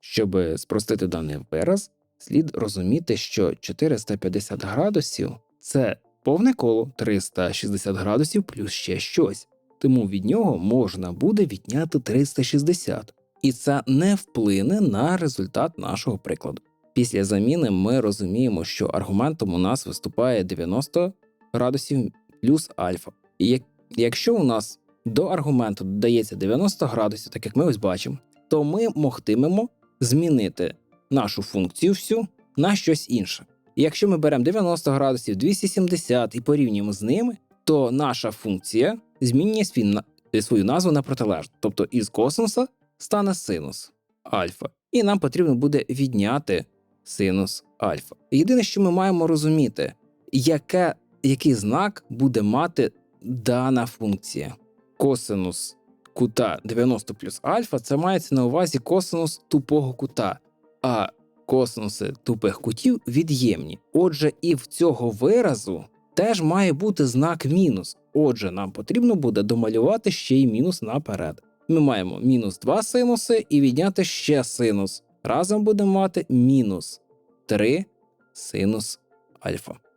Щоб спростити даний вираз, слід розуміти, що 450 градусів це повне коло 360 градусів плюс ще щось. Тому від нього можна буде відняти 360. І це не вплине на результат нашого прикладу. Після заміни ми розуміємо, що аргументом у нас виступає 90 градусів плюс альфа. І якщо у нас до аргументу додається 90 градусів, так як ми ось бачимо, то ми могтимемо змінити нашу функцію всю на щось інше. І якщо ми беремо 90 градусів, 270 і порівнюємо з ними, то наша функція змінює свій, свою назву на протилежну. Тобто із косинуса стане синус альфа. І нам потрібно буде відняти синус альфа. Єдине, що ми маємо розуміти, яке, який знак буде мати дана функція. Косинус кута 90 плюс альфа це мається на увазі косинус тупого кута, а косинуси тупих кутів від'ємні. Отже, і в цього виразу теж має бути знак мінус. Отже, нам потрібно буде домалювати ще й мінус наперед. Ми маємо мінус 2 синуси і відняти ще синус. Разом будемо мати мінус 3 синус альфа.